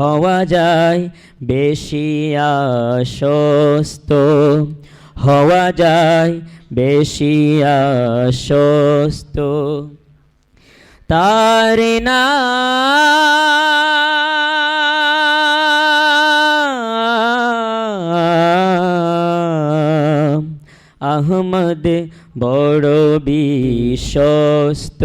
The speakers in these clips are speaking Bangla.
হওয়া যায় বেশি আশ্বস্ত। হওয়া যায় বেশি আশ্বস্ত। তার আহমদ বড় বিশ্বস্ত।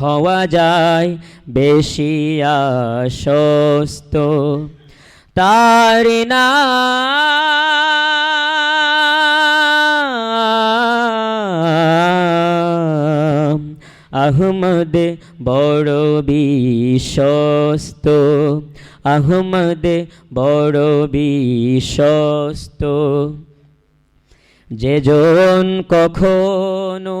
হওয়া যায় বেশি আশ্বস্ত। তার না আহমদ বড় বিশ্বস্ত। আহমদ বড় বিশ্বস্ত। যেজন কখনো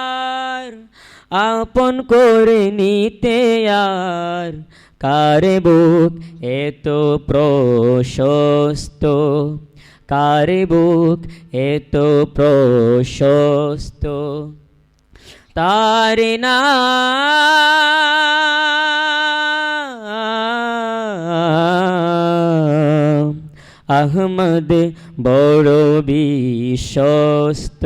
আপন করে নিতে আর কারে বুক এত প্রশস্ত? কারে বুক এত প্রশস্ত? তার না আহমদ বড় বিশ্বস্ত।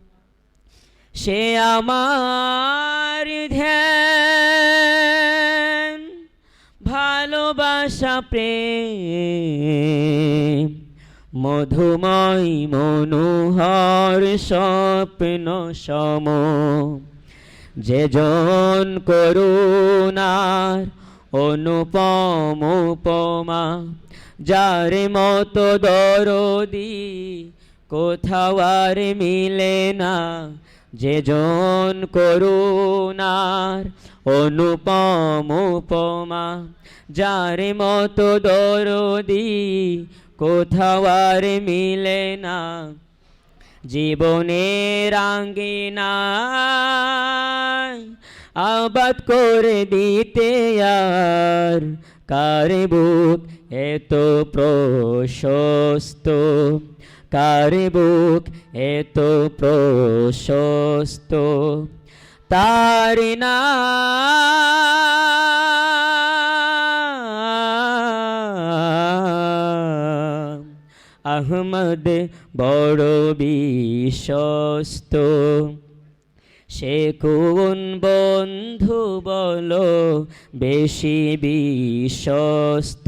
সে আমার ধ্যান, ভালোবাসা, প্রেম, মধুময়, মনোহর, স্বপ্ন, সম। যেজন করুণার অনুপম উপমা, যার মতো দরদি কোথাও আর মিলে না যেজন করুণার অনুপম উপমা, যার মতো দরদি কোথাও আর মিলে না। জীবনের আঙ্গিনায় আবাদ করে দিতে আর কার বুক এত প্রশস্ত? কার বুক এত প্রশস্ত। তার না আহমদ বড় বিশ্বস্ত। সে কোন বন্ধু বলো বেশি বিশ্বস্ত।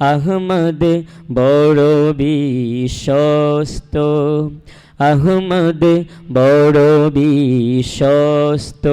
আহমদ বড় বিশ্বস্ত। আহমদ বড় বিশ্বস্ত।